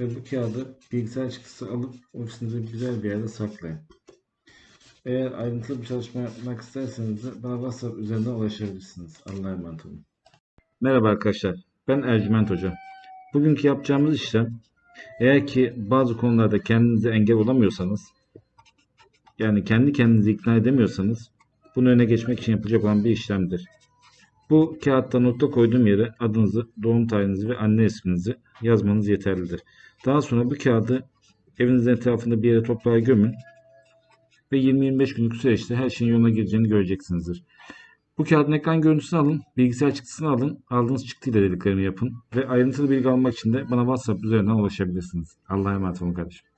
Ve bu kağıdı bilgisayar çıktısı alıp ofisinizde güzel bir yerde saklayın. Eğer ayrıntılı bir çalışma yapmak isterseniz de bana WhatsApp üzerinden ulaşabilirsiniz. Allah'a emanet olun. Merhaba arkadaşlar. Ben Ercüment Hoca. Bugünkü yapacağımız işlem eğer ki bazı konularda kendinize engel olamıyorsanız yani kendi kendinizi ikna edemiyorsanız bunu öne geçmek için yapılacak olan bir işlemdir. Bu kağıtta nokta koyduğum yere adınızı, doğum tarihinizi ve anne isminizi yazmanız yeterlidir. Daha sonra bu kağıdı evinizin etrafında bir yere toprağa gömün ve 20-25 günlük süreçte her şeyin yoluna gireceğini göreceksinizdir. Bu kağıdın ekran görüntüsünü alın, bilgisayar çıktısını alın, aldığınız çıktıyla dediklerimi yapın ve ayrıntılı bilgi almak için de bana WhatsApp üzerinden ulaşabilirsiniz. Allah'a emanet olun kardeşim.